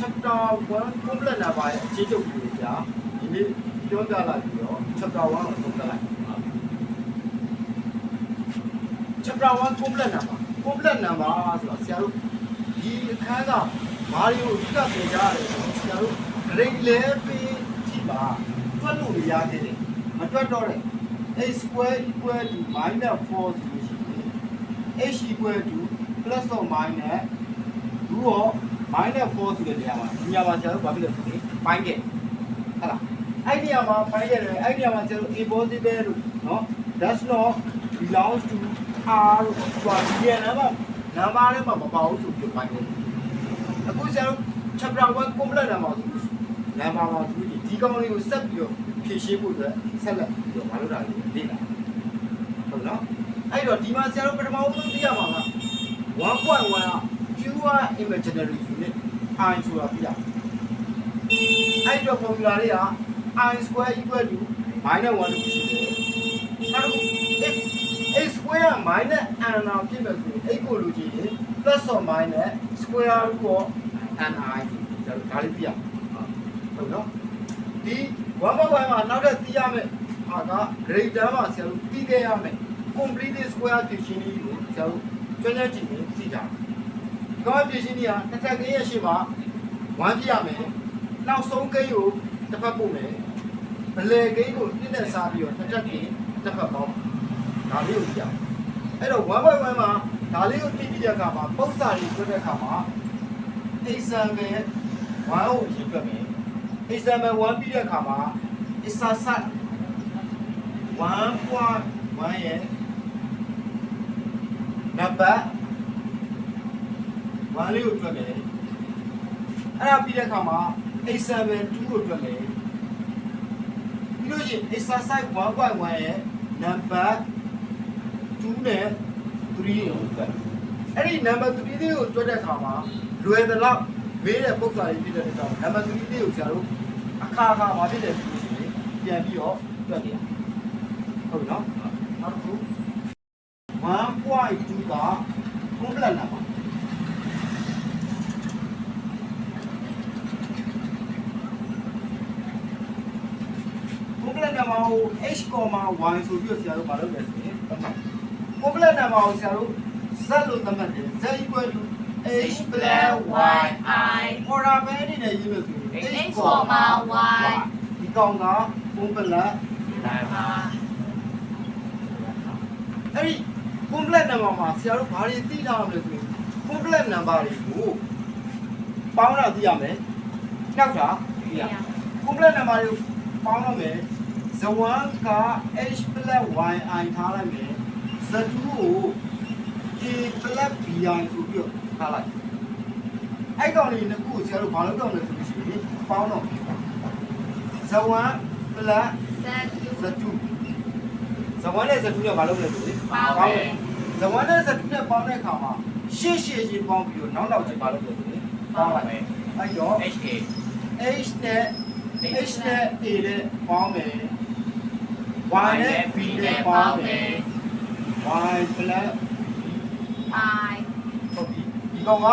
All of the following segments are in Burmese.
chapter 1 complex number ရဲ့အခြေချုပ်ကိုဆရာဒီနေ့ပြောပြလာပြီးတော့ chapter 1ကိုဆုံးသတ်လိုက် chapter 1 complex number complex number ဆိုတာဆရာတို့ဒီအခန်းကဘာတွေကိုအဓိကသင်ကြားရတယ်ဆိုတော့ဆရာတို့ grade level ထိပါတွက်လို့ရခဲ့တယ်မတွက်တော့တဲ့ a square equal to minus 4ဆိုလို့ရှိရင် h equal to plus or minus root of minus 4ဆိုတဲ့နေရာမှာဒီနေရာမှာဆရာတို့ဘာဖြစ်လဲဆိုရင်ပိုင်းခဲ့ဟုတ်လားအဲ့ဒီနေရာမှာပိုင်းခဲ့တယ်အဲ့ဒီနေရာမှာဆရာတို့ a positive လို့နော် does not belongs to r လို့ဆိုတာဒီနေရာမှာ number ထဲမှာမပါဘူးဆိုပြီးပိုင်းခဲ့တယ်အခုဆရာတို့ chapter 1 complete number ဆိုလို့ number မှာဆိုလို့ဒီကောင်လေးကိုဆက်ပြီးတော့ဖြည့်ရှင်းဖို့အတွက်ဆက်လက်ပြီးတော့မလုပ်တာလေးလေ့လာဟုတ်နော်အဲ့တော့ဒီမှာဆရာတို့ပထမဆုံးသိရမှာက1.1က pure imaginary unit i ဆိုတာပြရအဲ့တော့ formula လေးက i square equal to -1 လို့ရှိတယ်နောက်တစ်ခု if a square က minus n နာဖြစ်မယ်ဆိုရင် a ကိုလိုချင်ရင် plus or minus square root of n i ဆိုတော့ဒါလေးပြရဟုတ်နော်ဒီ1.1မှာနောက်ထပ်သိရမယ်ဟာက greater မှာဆရာတို့သိခဲ့ရမယ် complete square division လေးကိုဆရာတို့ကျွမ်းကျွမ်းကျင်ကျင်သိကြတယ်။ ကောင်းပြည်ရှင်းကြီးကတစ်ထပ်ကိန်းရဲ့ရှေ့မှာ1ပြရမယ်။နောက်ဆုံးကိန်းကိုတစ်ဖက်ပို့မယ်။ဗလေကိန်းကိုနှစ်နဲ့စားပြီးတော့တစ်ထပ်ကိန်းတစ်ဖက်ပေါင်း။ဒါလေးကိုပြရမယ်။အဲ့တော့1.1မှာဒါလေးကိုသိပြီးတဲ့အခါမှာပု္ပ္ပစာတွေတွေ့တဲ့အခါမှာ example 1ကိုရေးပြမယ်။ example 1ပြီးတဲ့အခါမှာ exercise 1.1ရဲ့နံ ပါတ်1လေးကိုတွက်မယ်အဲ့ဒါပြီးတဲ့အခါမှာ example 2ကိုတွက်မယ်ပြီးလို့ရှိရင် exercise 1.1ရဲ့နံပါတ်2နဲ့3ကိုတွက်အဲ့ဒီနံပါတ်3လေးကိုတွက်တဲ့အခါမှာလွယ်သလောက်မေးတဲ့ပုဂ္ဂိုလ်တွေဖြစ်တဲ့အတွက်နံပါတ်3လေးကိုဆရာတို့အခါခါမှာဖြစ်တယ်ဆိုလို့ရှိရင်ပြန်ပြီးတော့တွက်ကြရဟုတ်နော်နောက်တစ်ခု1.2က complex number ကွန်ပလက်နံပါတ်ကို h, y ဆိုပြီးတော့ဆရာတို့မလုပ်ရဆိုရင်သတ်မှတ်ကွန်ပလက်နံပါတ်ကိုဆရာတို့ z လို့သတ်မှတ်တယ် z equal to h plus y I ပေါ်တာပဲအနေနဲ့ရေးလို့ဆိုရင် H comma Y ဒီကောင်ကကွန်ပလက် number အဲ့ဒီကွန်ပလက်နံပါတ်မှာဆရာတို့ဘာတွေသိထားရမလဲဆိုရင်ကွန်ပလက်နံပါတ်တွေကိုပေါင်းတာသိရမယ်။နှောက်တာသိရမယ်။ကွန်ပလက်နံပါတ်တွေကိုပေါင်းလို့မယ် ဇဝန်က h y i ထားလိုက်မယ်ဇတူကို a b i ဆိုပြီးတော့ထားလိုက်အဲ့ကောင်လေးနှစ်ခုကိုဆရာတို့ဘာလုပ်တော့မလဲဆိုလို့ရှိရင်ပေါင်းတော့ဇဝန် plus Z ဇတူဇဝန်နဲ့ဇတူနဲ့ဘာလုပ်လဲဆိုရင်ပေါင်းတယ်ဇဝန်နဲ့ဇတူနဲ့ပေါင်းတဲ့အခါမှာရှေ့ရှေ့ချင်းပေါင်းပြီးတော့နောက်နောက်ချင်းဘာလုပ်လဲဆိုရင်ပေါင်းလိုက်မယ်အဲ့တော့ HK h နဲ့ h နဲ့ a နဲ့ပေါင်းမယ် y နဲ့ b နဲ့ပေါင်းမယ် y plus I ဟုတ်ပြီဒီကောင်က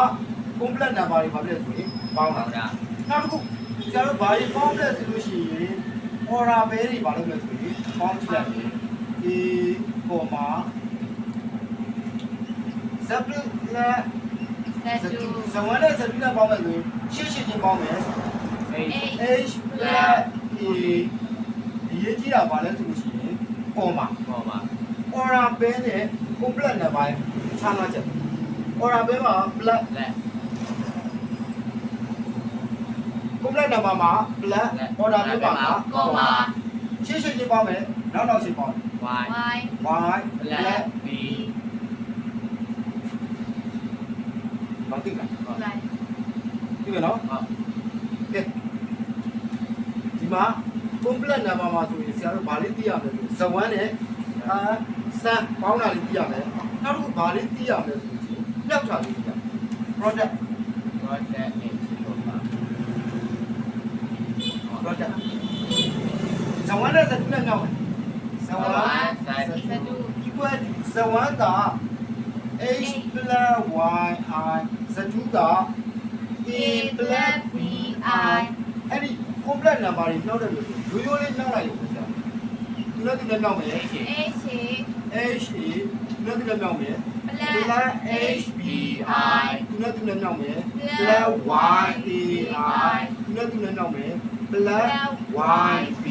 complex number တွေပါပြည့်ဆိုရင်ပေါင်းတာပေါင်းတာနောက်တစ်ခုကျတော့ဘာတွေပေါင်းပြည့်ဆိုလို့ရှိရင် order ပဲတွေပါလို့လဲဆိုရင်ပေါင်းကြည့်လိုက်မယ် a, z plus Z z 2ဇဝန်နဲ့ z နဲ့ပေါင်းမယ်ဆိုရင်ရှေ့ရှေ့ချင်းပေါင်းမယ် H h plus a ဒီရေးကြည့်တာဘာလဲဆိုလို့ ရှိရင် comma ပေါ်မှာ order ပဲနဲ့ complex number ခြားနာချက် order ပဲမှာ plus လက် complex number မှာ plus order ပဲမှာ comma ရှင်းရှင်းချင်းပေါင်းမယ်နောက်နောက်ရှင်းပေါင်း Y Y y plus B ။ဘာသိလား like ။သိမယ်နော်ဟုတ်။ကဲ။ဒီမှာ complex number မှာဆိုရင်ဆရာတို့ဘာလေးသိရမလဲဆို ဇဝန်းနဲ့အာစံပေါင်းတာလေးသိရမယ်။နောက်တစ်ခုဘာလေးသိရမလဲဆိုရင်မြောက်တာလေးသိရမယ်။ product project H ပေါ်မှာ product ဇဝန်းနဲ့ဇတူနဲ့မြောက်မယ်။ဇဝန်း Z 2 equal ဇဝန်းက h plus y i ဇတူက a plus b နံပါတ်တွေနှောက်တယ်လို့ရိုးရိုးလေးနှောက်လိုက် လို့ဆရာသူလည်းသူလည်းနှောက်မယ် H H H E သူလည်းသူလည်းနှောက်မယ် plus H B I သူလည်းသူလည်းနှောက်မယ် plus Y A I သူလည်းသူလည်းနှောက်မယ် plus Y B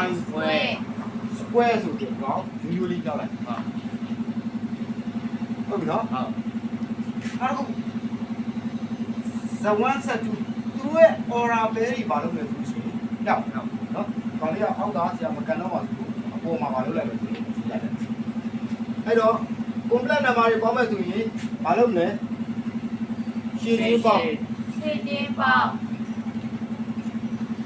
I square square ဆိုပြီးတော့ရိုးရိုးလေးနှောက်လိုက်ဟုတ်ဟုတ်ပြီနော်ဟုတ်အဲ့ဒါဇဝန်းဆက်တူသူရဲ့ aura ပဲတွေဘာလို့လဲဆိုလို့ရှိရင်နောက်နောက် နော်ခေါင်းလေးကအောက်ကဆရာမကန်တော့ပါဘူးအပေါ်မှာဘာလို့လဲဆိုလို့ရတယ်အဲ့တော့ complex number တွေပေါင်းမယ်ဆိုရင်ဘာလို့လဲရှင်းချင်းပေါင်းရှင်းချင်းပေါင်း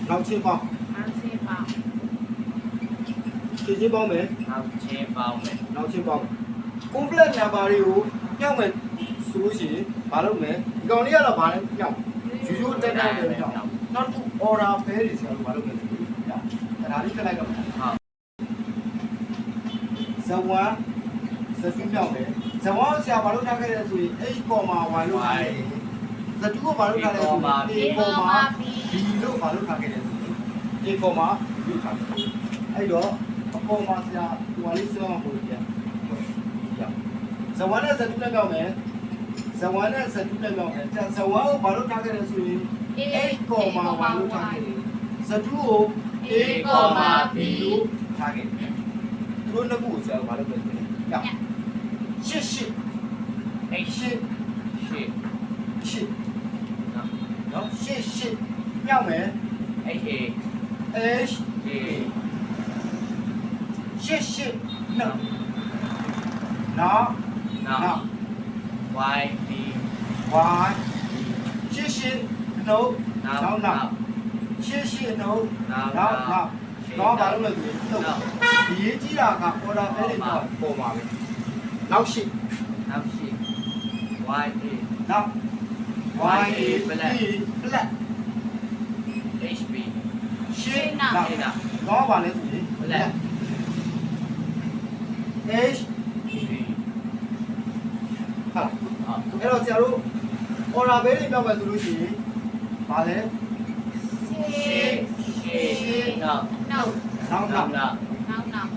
နောက်ချင်းပေါင်းနောက်ချင်းပေါင်းရှင်းချင်းပေါင်းမယ်နောက်ချင်းပေါင်းမယ်နောက်ချင်းပေါင်း complex number တွေကိုညှောက်မယ်ဆိုလို့ရှိရင်ဘာလို့လဲဒီကောင်လေးကတော့ဘာလဲညှောက်ရိုးရိုးတက်တက်ပဲညှောက်နောက်တစ်ခု aura ပဲတွေဆရာတို့ဘာလို့လဲဆိုလို့ညှောက်အဲ့ ဒါလေးခက်လိုက်တော့ဟုတ်ဇဝန်းဇတူးမြောက်တယ်ဇဝန်းဆရာဘာလို့ထားခဲ့လဲဆိုရင်အဲ့ကောမာ y လို့ထားတယ်ဇတူးကိုဘာလို့ထားလဲဆိုရင်ဒီ a ကောကောမာမာ B b လို့ဘာလို့ထားခဲ့လဲဆိုရင် a ကောမာ b ထားတယ်အဲ့တော့အပေါ်မှာဆရာဟိုလေးစောအောင်ပို့ပြန်ဇဝန်းနဲ့ဇတူးနဲ့မြောက်မယ်ဇဝန်းနဲ့ဇတူးနဲ့မြောက်မယ်ဆရာဇဝန်းကိုဘာလို့ထားခဲ့လဲဆိုရင် A 8ကောမာ y လို့ထားခဲ့တယ်ဇတူးကို 一个马屁。看给你，蹲的步子，完了再吞。要，谢谢，没事，谢，谢，谢，好，谢谢，要没？谢谢，哎谢，谢谢，那，那，那，歪的，歪的，谢谢，no，no，no。 ရာဘာလို့လဲဆိုရင်ညောက်ရှစ်ရှစ် H ရှစ်ရှစ်ရှစ်နော်ရှစ်ရှစ်မြောက်မယ် H A H A ရှစ်ရှစ်နော်နော်နောက်နော် Y B Y ရှစ်ရှစ်နှုတ်နောက်နောက်နောနောက်က်ရှစ်ရှစ်နှုတ်နောက်နောက်နောနောက်က်တော့ဘာလို့လဲဆိုရင်နှုတ်နောက်ဒီရေးကြည့်တာက order ပဲတွေတော့ပေါ်ပါပဲနောက်ရှစ်နောက်ရှစ် Y A နောက် Y A B black H B ရှစ်နောက်ရှင်းနောက်တော့ဘာလဲဆိုရင် black H B ဟာဟုတ်အဲ့တော့ဆရာတို့ order ပဲတွေပြောက်မယ်ဆိုလို့ရှိရင်ဘာလဲ ရှင်းရှစ်နောက်နောက်နောက်နောနောက်က်နောက်နောက်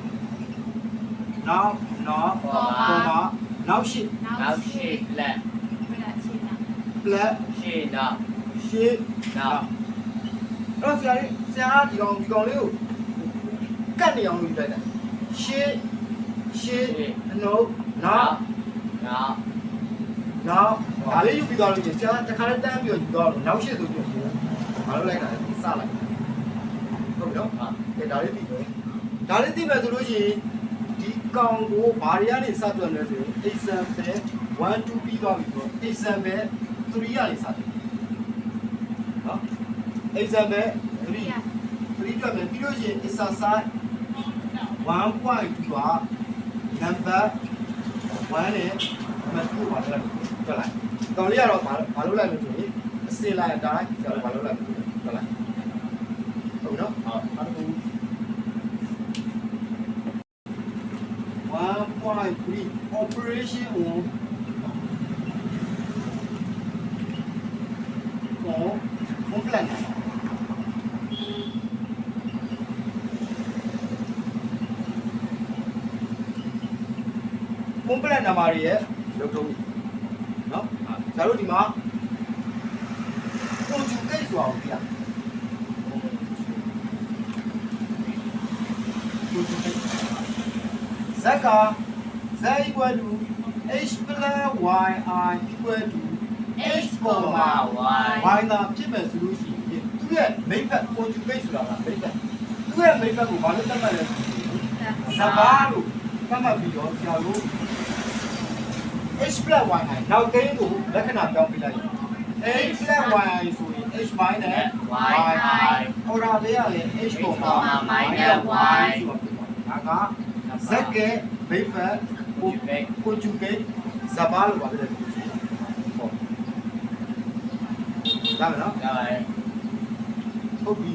နောက်နောက်နောက်ပေါ်ပေါ်မှာမှာနောက်ရှစ်နောက်ရှစ် black ဘယ်လားရှင်းနောက် black ရှစ်နောက်ရှစ်နောက်အဲ့တော့ဆရာလေးဆရာကဒီကောင်ဒီကောင်လေးကိုကတ်နေအောင်လုပ်လိုက်တာရှစ်ရှစ်အနုပ်နောက်နောက်နောက်ဒါလေးယူပြီးသွားလို့ဆရာတခါလေးတန်းပြီးတော့ယူသွားလို့နောက်ရှစ်ဆိုပြီးတော့မလုပ်လိုက်တာ စလိုက်ဟုတ်ပြီနော်ဟုတ်ကဲဒါလေးပြီးတော့ဒါလေးသိမယ်ဆိုလို့ရှိရင်ဒီကောင်ကိုဘာတွေကနေစသွင်းလဲဆိုရင် example 1 2ပြီးသွားပြီဆိုတော့ example 3ကနေစတယ်နော် example 3 3တွက်မယ်ပြီးလို့ရှိရင် exercise 1.2က number 1နဲ့ number 2ပါလဲတွက်လိုက်ကောင်လေးကတော့ဘာဘာလုပ်လိုက်လို့ဆိုရင်အစင်လိုက်အတိုင်းကျတော့ဘာလုပ်လိုက်လို့တွက်လိုက် 거죠? 아, 다른 One point three operation. 어, 컴플레인. 컴플레인 말이에요. 여기 너? 자, 여기 마. 또 지금 깨지 와, 어디야? Z က z equal to h plus y i equal to h comma y သာဖြစ်မယ်ဆိုလို့ရှိရင်သူ့ရဲ့ main fact conjugate ဆိုတာက main fact သူ့ရဲ့ main fact ကိုဘာလို့သတ်မှတ်လဲဆိုရင်ဇဘာလို့သတ်မှတ်ပြီးတော့ဆရာတို့ h plus y i နောက်ကိန်းကိုလက္ခဏာပြောင်းပြလိုက် h plus y i ဆိုရင် h minus y i ဟောတာလေးရလေ h comma minus y ဆိုတာဖြစ်သွားဒါက ဇက်ကဲဘိဖတ်ကိုကိုကျူကေဇဘာလို့ပါတယ်ဟုတ်ဒါမနော်ဒါပါလေဟုတ်ပြီ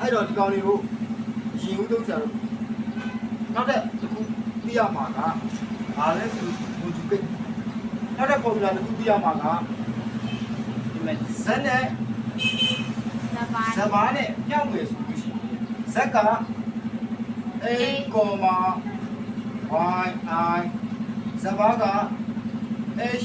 အဲ့တော့ဒီကောင်လေးကိုရင်ဦးသုံးဆရာတို့နောက်တဲ့တစ်ခုပြရမှာကဘာလဲဆိုကိုကျူကေနောက်တဲ့ပေါ်ပြလာတစ်ခုပြရမှာကဒီမဲ့ဇက်နဲ့ဇဘာဇဘာနဲ့မြောက်မယ်ဆိုလို့ရှိရင်ဇက်က a, y i ဇဘာက h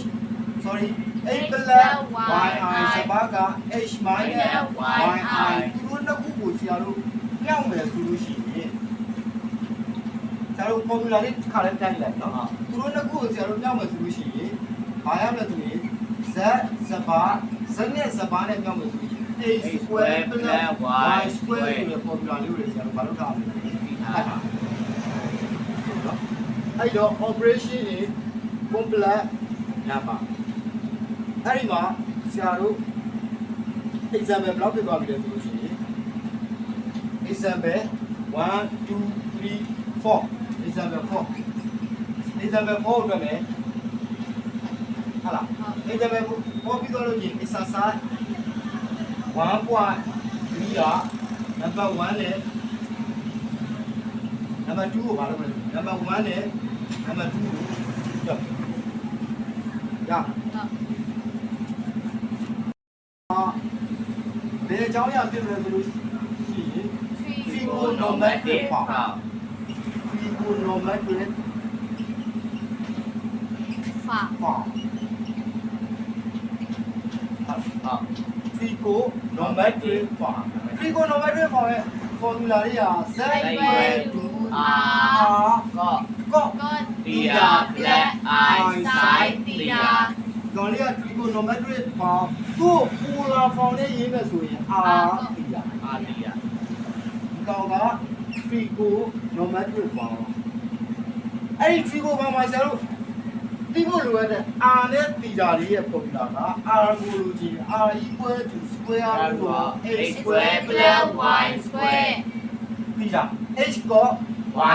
sorry a plus y i ဇဘာက h minus y i သူတို့နှစ်ခုကိုဆရာတို့မြောက်မယ်ဆိုလို့ရှိရင်ဆရာတို့ formula လေးတစ်ခါလေးတိုင်းလိုက်နော်သူတို့နှစ်ခုကိုဆရာတို့မြောက်မယ်ဆိုလို့ရှိရင်ဘာရမလဲဆိုရင် z ဇဘာဇနဲ့ဇဘာနဲ့မြောက်မယ်ဆိုရင် a square plus y square ဆိုတဲ့ formula လေးကိုဆရာတို့ဘာလို့ထားမလဲ ပြီးထားပါ အဲ့တော့ operation in complex number အဲ့ဒီမှာဆရာတို့ example ဘယ်လောက်ပြသွားပြီလဲဆိုလို့ရှိရင် example 1 2 3 4 example 4 example 4အတွက်လည်းဟာလား example 4ပြီးတော့လို့ရှိရင် exercise 1.3က number 1နဲ့ number 2ကိုဘာလုပ်မလဲ number 1နဲ့ number 2ကိုတော့ရအာဘယ်အကြောင်းအရာဖြစ်မလဲဆိုလို့ရှိရင် trigonometric form trigonometric ဖာ form ဟုတ် trigonometric form trigonometric form ရဲ့ formula လေးက z equal to r ก็ cos ก็ theta plus i sin theta တော်လေးက trigonometric form သူ့ polar form နဲ့ရေးမယ်ဆိုရင် r theta အာဒီယာဒီကောင်က trigonometric form အဲ့ဒီ trigo form မှာဆရာတို့သိဖို့လိုရတဲ့ r နဲ့ theta လေးရဲ့ formula က r ကိုလိုချင် r equal to square root of x x square plus y square theta h ကို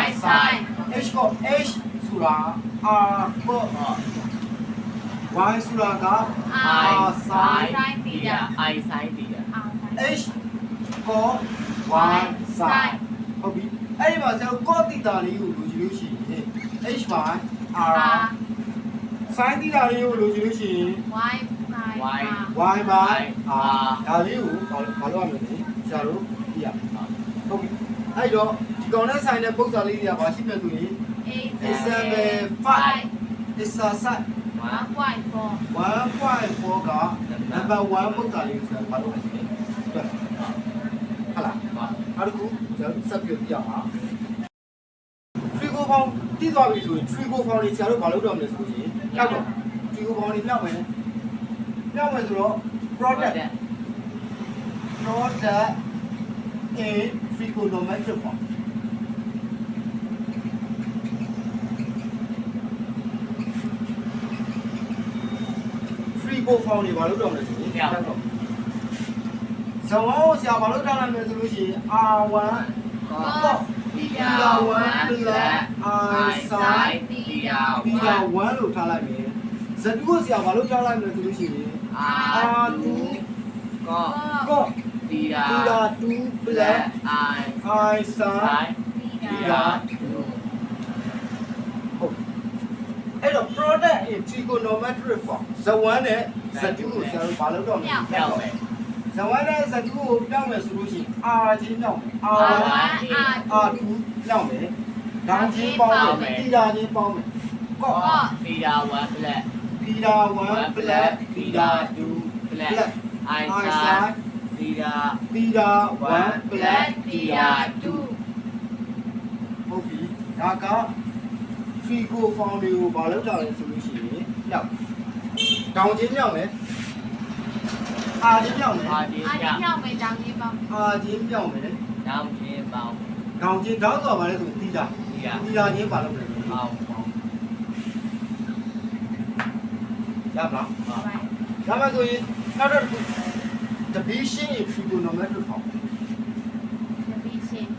y sin h ကို h ဆိုတာ r ကိုဟော y ဆိုတာက i r sin sin theta i sin theta r h ကို y sin ဟုတ်ပြီအဲ့ဒီမှာဆရာတို့ cos theta လေးကိုလိုချင်လို့ရှိရင် h by r r sin theta လေးကိုလိုချင်လို့ရှိရင် y sin Y r y by r ဒါလေးကိုဘာလို့ဘာလို့ရမလဲဆရာတို့ပြရဟုတ်ပြီအဲ့တော့ဒီ ကောင်နဲ့ဆိုင်တဲ့ပုံစံလေးတွေကဘာရှိမလဲဆိုရင် example 5 exercise 1.4 1.4က number 1ပုံစံလေးကိုဆရာဘာလို့လဲဆိုရင်ဟုတ်လားနောက်တစ်ခုကျွန်တော်ဆက်ပြပြအောင် trigo ဖောင်းတည်သွားပြီဆိုရင် trigo ဖောင်းလေးဆရာတို့ဘာလုပ်တော့မလဲဆိုရင်တောက်တော့ trigo ဖောင်းလေးမြောက်မယ်မြောက်မယ်ဆိုတော့ product product in trigonometric form ကိုဖောင်းနေဘာလို့တော့မလဲဆိုရင်တောက်တော့ဇဝေါဆရာဘာလို့ထားလိုက်မလဲဆိုလို့ရှိရင် R1 cos theta theta 1 plus I sin theta theta 1လို့ထားလိုက်မယ်ဇတူကိုဆရာဘာလို့ထားလိုက်မလဲဆိုလို့ရှိရင် R2 ก็ cos theta theta 2 plus i I sin sin theta ဟုတ်အဲ့တော့ product in trigonometric form z1 နဲ့ z2 ကိုဆရာတို့ဘာလို့တော့မလဲ မြောက်မယ် z1 နဲ့ z2 ကိုပြောင်းမယ်ဆိုလို့ရှိရင် r ချင်းပြောင်းမယ် r1 r1 R2 လောက်မယ်။ဒါချင်းပေါင်းမယ်။တီတာချင်းပေါင်းမယ်။ ก็ ကော့ theta 1 plus တီတာ1 plus တီတာ 2 plus plus i I sin sin theta တီတာ1 plus plus တီတာ theta 2 ဟုတ်ပြီ။ဒါက trigo form တွေကိုဘာလုပ်တာလဲဆိုလို့ရှိရင်လောက်တောင်ချင်းမြောက်မယ်။အာချင်းမြောက်မယ် အာဒီ အား ည ဒီမြောက် မယ်တောင်းကြီးပေါင်း။အာချင်းမြောက်မယ်နောင်ချင်းပေါင်း။တောင်ချင်းတောင်းဆိုပါလဲဆိုတီတာဒီရ။တီတာချင်းဘာလုပ်လဲပေါင်းပေါင်း။ရပါလားပေါင်းပါ။ဒါမှဆိုရင်နောက်တော့တစ်ခု division in trigonometric form တပီးချင်း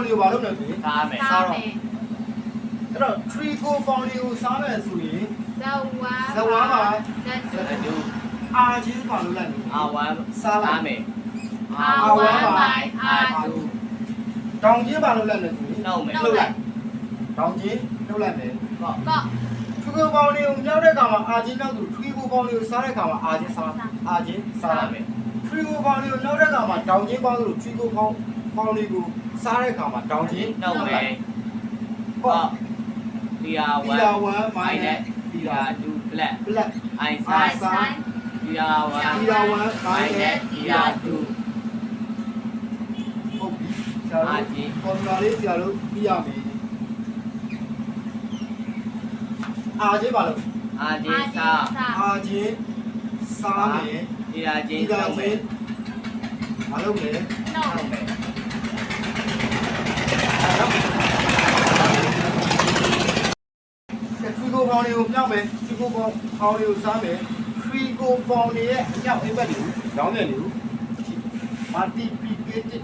trigo form တွေကိုဘာလုပ်လဲဆိုရင်စားမယ်စားမယ်အဲ့တော့ trigo form တွေကိုစားမယ်ဆိုရင်ဇဝါဇဝါပါဇက်စတူ R ချင်းပါလို့လိုက်လို့အာဝမ်းစားမယ်အာဝါမိုင်အာအာတူတူတောင်ချင်းပါလို့လိုက်လို့ဆိုရင်နှုတ်မယ်နှုတ်လိုက်တောင်းချင်းနှုတ်လိုက်မယ်ဟုတ်ကော့ထူကိုပေါင်းလေးကိုမြောက်တဲ့ကောင်မှာအာချင်းနောက်သူထူကိုပေါင်းလေးကိုစားတဲ့ကောင်မှာအာချင်းစားအာချင်းစားရမယ်ထူကိုပေါင်းလေးကိုနောက်တဲ့ကောင်မှာတောင်းချင်းပေါင်းလို့ထူကိုပေါင်းပေါင်းလေးကို စားတဲ့ကောင်မှာတောင်းချင်းနှုတ်မယ်ဟောဒီယာဒီလာ1 1 minus ဒီဒီလာယာ2 black black i အိုင် size ဆိုင်ဒီယာဒီ1လာ1 minus ဒီယာ2ဟုတ်ပြီဆရာတို့ပေါ်လာလေးဆရာတို့ပြရမယ်အာချင်းပါလို့အာဂျင်းစာအာချင်းစားမယ်ဒီယာဂျဒီင်းလာနှုတ်မချင်းယ်မလုပ်နဲ့နှုတ်နှုတ်မယ် ဖရီ ကိုပေါင်းလေးကိုမြောက်မယ်ဖရီကိုပေါင်းပေါင်းလေးကိုစားမယ်ဖရီကိုပေါင်းလေးရဲ့အမြောက်အိမ်ဘက်တွေကိုရောင်းတယ်လို့ multiplicated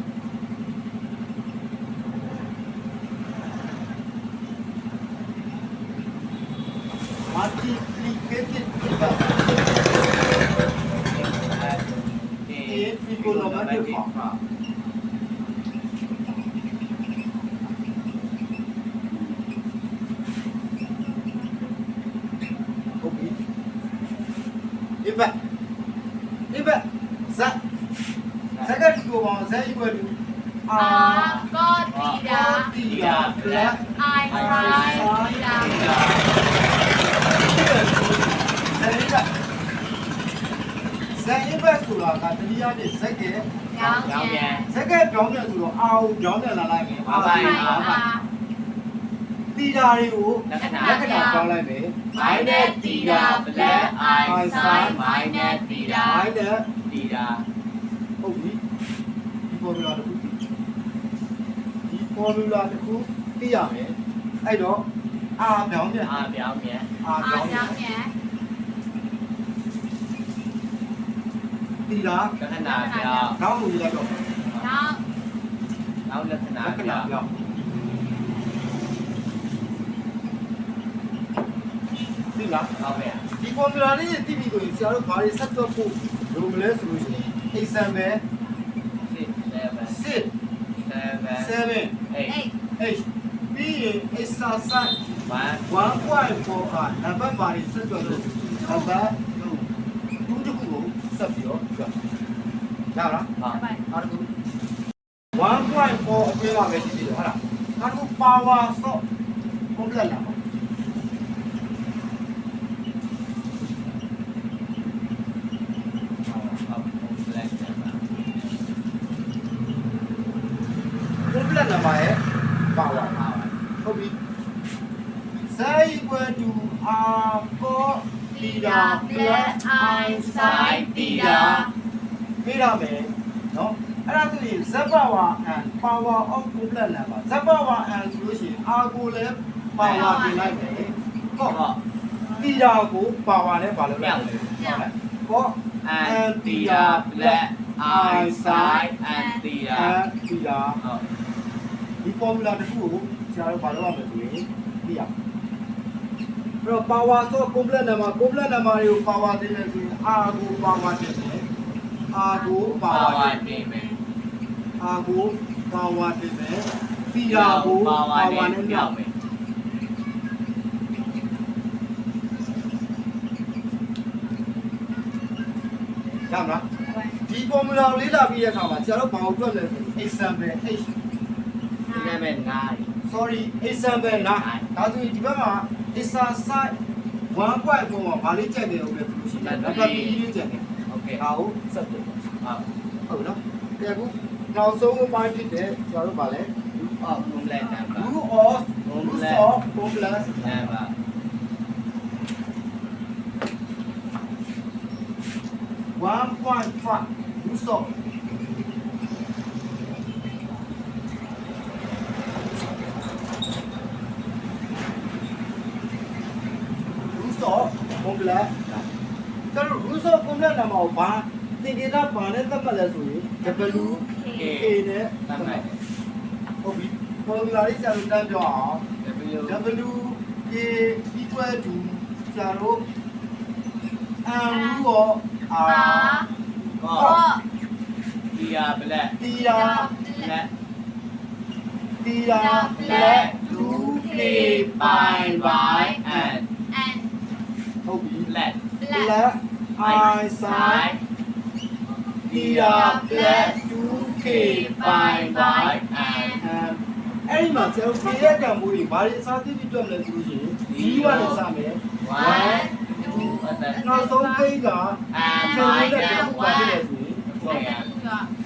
multiplicated in trigonometric form ဟုတ်ပြီဒီဘက်ဒီဘက်ဇက်ဇက်က ဒီကိုပေါင်းဇက် equal to အာ r ကော့တီတာတီယာ black အိုင်ဆိုင်တီတာဒီယာဇက်ဘက်ဇက်ဘက်ဆိုတာကတတိယပြဇက်ကဲရောင်းရောင်းကျပြန်န်ဇက်ကဲပြောင်းပြန်ဆိုတော့အာကိုပြောင်းပြန်လာလိုက်မယ်ပါပါအိုင်ပါအာတီတာတွေကိုလက္ခဏာလက္ခဏာပြောင်းလိုက်မယ် minus ဒီယာ black i size minus ဒီယာဘိုင်းနဲ့ဒီယာဟုတ်ပြီ ဒီဖော်မူလာတစ်ခုဒီဖော်မူလာတစ်ခုသိရမယ်အဲ့တော့အာပြောင်းပြန် အာပြောင်းပြန်အာအာပြောင်းပြန်ရောင်းကျန်တီတာလက္ခဏာပြောင်းနောက်မူလာတော့နောက်နောက်လက္ခဏာလက္ခဏာပြောင်းပြောင်းဒီလားဟုတ်ပြီဒီဖော်မူလာလေးသိပြီဆိုရင်ဆရာတို့ဘာတွေဆက်သွက်ဖို့လိုမလဲဆိုလို့ရှိရင် example 6 7 7 8 h ပြီးရင် exercise 1 1.4 r နံပါတ်ဘာတွေဆက်သွက်လို့နံပါတ်2ခုတစ်ခုကိုဆက်ပြီးတော့ကြရလားဟုတ်ပိုင်အားလုံး1.4အပြည့်ပါပဲရှိသေးတယ်ဟုတ်လားအားလုံး power source complex လာပါ ဟုတ်လက်တယ်ပါ complex နံပါတ်ရဲ့ power ဟုတ်ပြီ z equal to r cos တီ theta တာ plus black i sin တီတာ ပေးရမယ်နော်အဲ့ဒါဆိုရင် z power and power of complex number z power and ဆိုလို့ရှိရင် r ကိုလည်း power ပြင်လိုက်မယ်ဟုတ်ဟုတ်တီတာကို power နဲ့ပါလို့လိုက်မယ်ဟုတ် and ဒီယာ black i side and ဒီယာ and တီတာဟုတ်ဒီ formula တစ်ခုကိုဆရာတို့ဘာလုပ်ရမလဲဆိုရင်သိရအဲ့တော့ power ဆို complex number complex number တွေကို power တင်တယ်ဆိုရင် r ကို power တင် တယ် r ကိုပါ power ဝါတင်တယ်တင်မယ်အာကိုပါဝါတင်မယ်တီရာကိုပါပါဝါဝါနဲ့နဲ့ပြောမြောင်းက်မယ်ရမလားဒီ formula ကိုလေ့လာပြီးတဲ့အခါမှာဆရာတို့ဘာကိုတွက်လဲဆိုရင် example h ဒီနေ့မဲ့9 sorry example နာဒါဆိုရင်ဒီဘက်မှာ exercise 1.4မှာဘာလေးကြက်တယ်ဟုတ်လဲဆိုလို့ရှိရင်နံပါတ်2လေးကြက်တယ် ကဲဟာကိုဆက်တယ်ဟာဟုတ်နော်ကဲအခုနောက်ဆုံးပိုင်းဖြစ်တဲ့ကျွန်တော်တို့ဗာလဲ root of complex number root of root of complex number 1.5 root of တင်ဒေတာဘာနဲ့သတ်မှတ်လဲဆိုရင် W K K နဲ့သတ်မှတ်ဟုတ်ပြီပေါ်မူလာလေးဆရာတို့တန်းပြောအောင် W W K equal to ဆရာတို့ M ရူရောအာ R ก็ကော့ဒီယာ black တီယာ black တီယာ black 2 k keep by by and and ဟုတ်ပြီ let black black eyesight Peter black to keep by by and အဲ့ဒီမှာဆရာတို့ခေရကံမှုတွေဘာတွေအစားသိပြီးတွက်မလဲဆိုလို့ရှိရင်ဒီကနေစမယ် one two နောက်ဆုံးကိန်းက and ကျော် by လေးနဲ့ and ပြောပြတယ် one ဆိုရင်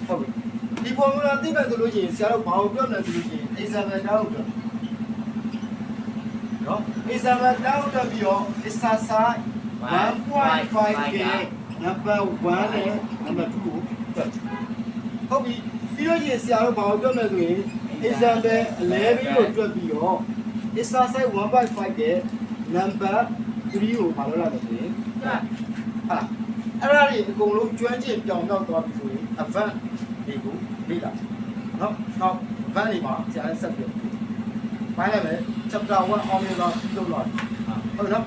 for ဟုတ်ပြီဒီပုံစံသိမယ်ဆိုလို့ရှိရင်ဆရာတို့ဘာကိုပြောလဲဆိုလို့ရှိရင် example တောင်းတော့နော် example တောင်းတော့ပြီးတော့ exercise 1.5k number 1နဲ့ number 2ကိုတွက် ဟုတ်ပြီပြီးတော့ရင်ဆရာတို့ဘာကိုပြောလဲဆိုရင် example 11ကိုတွက်ပြီးတော့ exercise 1.5က number 3ကိုဘာလို့လာလဲဆိုရင်တွက်ဟာလားအဲ့ဒါတွေအကုန်လုံးကျွမ်းကျင်ပြောင်းပြောင်းသွားပြီဆိုရင် advance တွေကိုလေ့လာနော်နောက် advance တွေမှာဆရာဆက်ပြဘိုင်းလိုက်မယ် chapter 1အောင်မြင်တော့ပြီးတော့ဟုတ်နော်